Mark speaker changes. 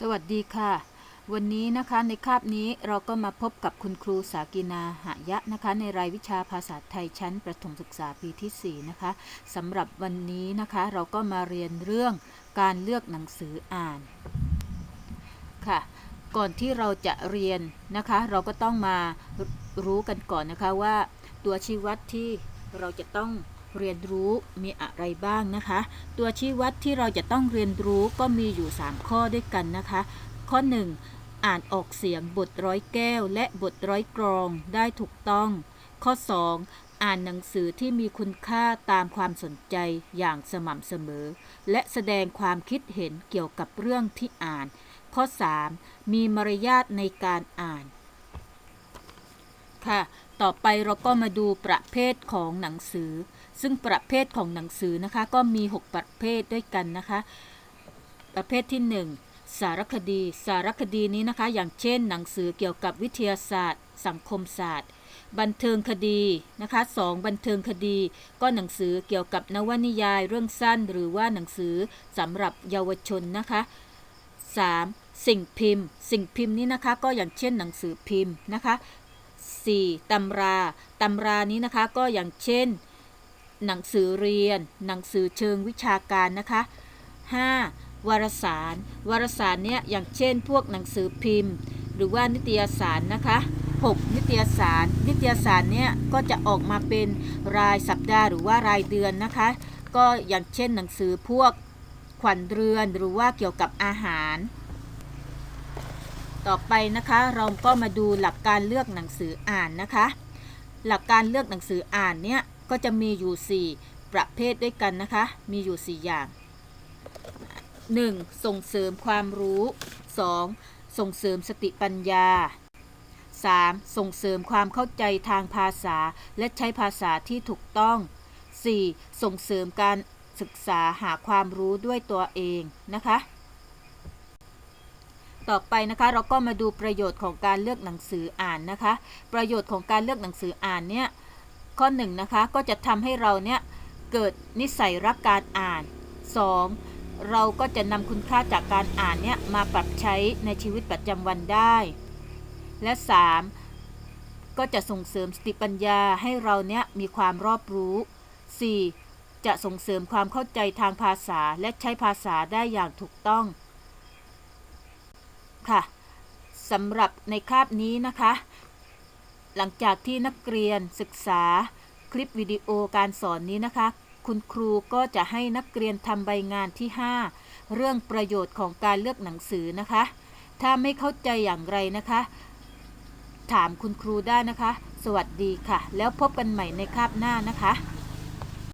Speaker 1: สวัสดีค่ะ วันนี้นะคะในคาบนี้เราก็มาพบกับคุณครูสากินาหายะนะคะ ในรายวิชาภาษาไทยชั้นประถมศึกษาปีที่ 4 นะคะสำหรับวันนี้นะคะเราก็มาเรียนเรื่องการเลือกหนังสืออ่านค่ะ ก่อนที่เราจะเรียนนะคะ เราก็ต้องมารู้กันก่อนนะคะว่าตัวชี้วัดที่เราจะต้อง เรียนรู้มีอะไรบ้างนะคะ ตัวชี้วัดที่เราจะต้องเรียนรู้ก็มีอยู่ 3 ข้อด้วยกันนะคะ ข้อ 1 อ่านออกเสียงบทร้อยแก้ว และบทร้อยกรองได้ถูกต้อง ข้อ 2 อ่านหนังสือที่มีคุณค่าตามความสนใจอย่างสม่ำเสมอ และแสดงความคิดเห็นเกี่ยวกับเรื่องที่อ่าน ข้อ 3 มีมารยาทในการอ่าน ค่ะ ต่อไปเราก็มาดูประเภทของหนังสือ ซึ่งประเภทของหนังสือนะคะ ก็มี 6 ประเภทด้วยกันนะคะ ประเภทที่ 1สารคดี สารคดีนี้นะคะ อย่างเช่น หนังสือเกี่ยวกับวิทยาศาสตร์ สังคมศาสตร์ บันเทิงคดีนะคะสองบันเทิงคดี ก็หนังสือเกี่ยวกับนวนิยายเรื่องสั้น หรือว่าหนังสือสำหรับเยาวชนนะคะ 3. สิ่งพิมพ์ สิ่งพิมพ์นี้นะคะ ก็อย่างเช่นหนังสือพิมพ์นะคะ 4. ตำราตำรานี้นะคะก็อย่างเช่น หนังสือเรียน หนังสือเชิงวิชาการนะคะ 5. วารสาร วารสารเนี่ยอย่างเช่น พวกหนังสือพิมพ์ หรือว่านิตยสารนะคะ 6. นิตยสาร นิตยสารเนี่ยก็จะออกมาเป็นรายสัปดาห์หรือว่ารายเดือนนะคะ ก็อย่างเช่นหนังสือพวกขวัญเรือนหรือว่าเกี่ยวกับอาหาร ต่อไปนะคะ เราก็มาดูหลักการเลือกหนังสืออ่านนะคะ หลักการเลือกหนังสืออ่านเนี่ยก็จะมีอยู่ 4 ประเภทด้วยกันนะคะ มีอยู่ 4 อย่าง 1. ส่งเสริมความรู้ 2. ส่งเสริมสติปัญญา 3. ส่งเสริมความเข้าใจทางภาษา และใช้ภาษาที่ถูกต้อง 4. ส่งเสริมการศึกษาหาความรู้ด้วยตัวเองนะคะ ต่อไปนะคะเราก็มาดูประโยชน์ของการเลือกหนังสืออ่านนะคะ ประโยชน์ของการเลือกหนังสืออ่านเนี่ยข้อ1นนะคะก็จะทำให้เราเนี่ยเกิดนิสัยรักการอ่าน 2. เราก็จะนำคุณค่าจากการอ่านเนี่ยมาปรับใช้ในชีวิตประจำวันได้ และ 3. ก็จะส่งเสริมสติปัญญาให้เราเนี่ยมีความรอบรู้ 4. จะส่งเสริมความเข้าใจทางภาษาและใช้ภาษาได้อย่างถูกต้อง ค่ะสำหรับในคาบนี้นะคะ หลังจากที่นักเรียนศึกษาคลิปวิดีโอการสอนนี้นะคะ คุณครูก็จะให้นักเรียนทำใบงานที่ 5 เรื่องประโยชน์ของการเลือกหนังสือนะคะ ถ้าไม่เข้าใจอย่างไรนะคะ ถามคุณครูได้นะคะ สวัสดีค่ะ แล้วพบกันใหม่ในคาบหน้านะคะ